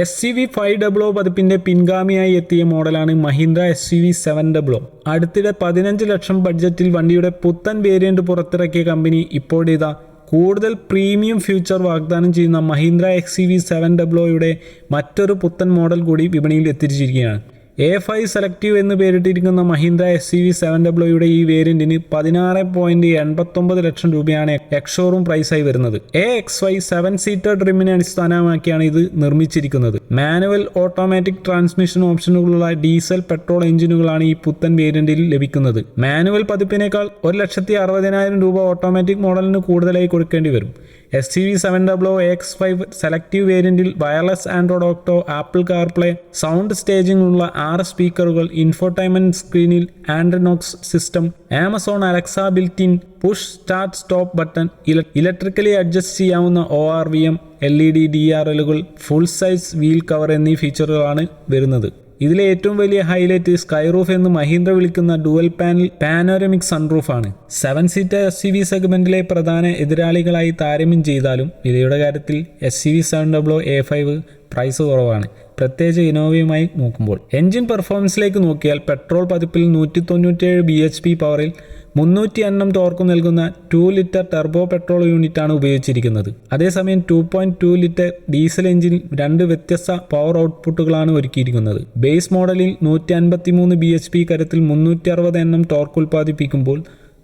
S C V five double O പതിപ്പിന്റെ പിൻഗാമിയായി എത്തിയ മോഡലാണ് Mahindra S C V seven double O അടുത്തിടെ പതിനഞ്ച് ലക്ഷം ബഡ്ജറ്റിൽ വണ്ടിയുടെ പുത്തൻ വേരിയന്റ് പുറത്തിറക്കിയ കമ്പനി ഇപ്പോഴിതാ കൂടുതൽ പ്രീമിയം ഫ്യൂച്ചർ വാഗ്ദാനം ചെയ്യുന്ന Mahindra X C V seven double ഒയുടെ മറ്റൊരു പുത്തൻ മോഡൽ കൂടി വിപണിയിൽ എത്തിച്ചിരിക്കുകയാണ്. എ ഫൈവ് സെലക്റ്റീവ് എന്ന് പേരിട്ടിരിക്കുന്ന Mahindra S C V seven ഡബ്ല്യൂയുടെ ഈ വേരിയന്റിന് പതിനാറ് പോയിന്റ് എൺപത്തൊമ്പത് ലക്ഷം രൂപയാണ് എക്സോറും പ്രൈസായി വരുന്നത്. A X Y seven seater ട്രിമിനെ അടിസ്ഥാനമാക്കിയാണ് ഇത് നിർമ്മിച്ചിരിക്കുന്നത്. മാനുവൽ ഓട്ടോമാറ്റിക് ട്രാൻസ്മിഷൻ ഓപ്ഷനുകളുള്ള ഡീസൽ പെട്രോൾ എഞ്ചിനുകളാണ് ഈ പുത്തൻ വേരിയന്റിൽ ലഭിക്കുന്നത്. മാനുവൽ പതിപ്പിനേക്കാൾ ഒരു ലക്ഷത്തി അറുപതിനായിരം രൂപ ഓട്ടോമാറ്റിക് മോഡലിന് കൂടുതലായി കൊടുക്കേണ്ടി വരും. S T V seven W X five selective വേരിയന്റിൽ wireless Android auto Apple CarPlay sound staging ഉള്ള ആറ് സ്പീക്കറുകൾ ഇൻഫോർടൈൻമെന്റ് സ്ക്രീനിൽ Adrenox system Amazon Alexa built in push start stop button electrically adjust ചെയ്യാവുന്ന O R V M L E D D R എല്ലുകൾ full size wheel cover എന്നീ ഫീച്ചറുകളാണ് വരുന്നത്. ഇതിലെ ഏറ്റവും വലിയ ഹൈലൈറ്റ് സ്കൈറൂഫ് എന്ന് മഹീന്ദ്ര വിളിക്കുന്ന ഡുവൽ പാനൽ പാനോരമിക് സൺറൂഫ് ആണ്. Seven seater S C V സെഗ്മെന്റിലെ പ്രധാന എതിരാളികളായി താരതമ്യം ചെയ്താലും വിലയുടെ കാര്യത്തിൽ S C V seven W A five price കുറവാണ്. പ്രത്യേകിച്ച് ഇനോവയുമായി നോക്കുമ്പോൾ. എഞ്ചിൻ പെർഫോമൻസിലേക്ക് നോക്കിയാൽ പെട്രോൾ പതിപ്പിൽ നൂറ്റി തൊണ്ണൂറ്റിയേഴ് ബി എച്ച് പി പവറിൽ മുന്നൂറ്റി എണ്ണം ടോർക്ക് നൽകുന്ന ടു ലിറ്റർ ടെർബോ പെട്രോൾ യൂണിറ്റാണ് ഉപയോഗിച്ചിരിക്കുന്നത്. അതേസമയം two point two litre diesel engine രണ്ട് വ്യത്യസ്ത പവർ ഔട്ട്പുട്ടുകളാണ് ഒരുക്കിയിരിക്കുന്നത്. ബേസ് മോഡലിൽ നൂറ്റി അൻപത്തി മൂന്ന് ബി എച്ച് പി കരത്തിൽ മുന്നൂറ്റി അറുപത് എണ്ണം ടോർക്ക് ഉൽപ്പാദിപ്പിക്കുമ്പോൾ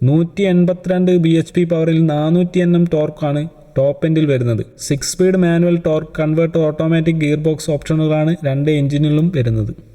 നൂറ്റി എൺപത്തിരണ്ട് ബി എച്ച് പി പവറിൽ നാനൂറ്റി എണ്ണം ടോർക്കാണ് ടോപ്പ് എൻഡിൽ വരുന്നത്. Six speed manual torque converter automatic gear box ഓപ്ഷനുകളാണ് രണ്ട് എഞ്ചിനിലും വരുന്നത്.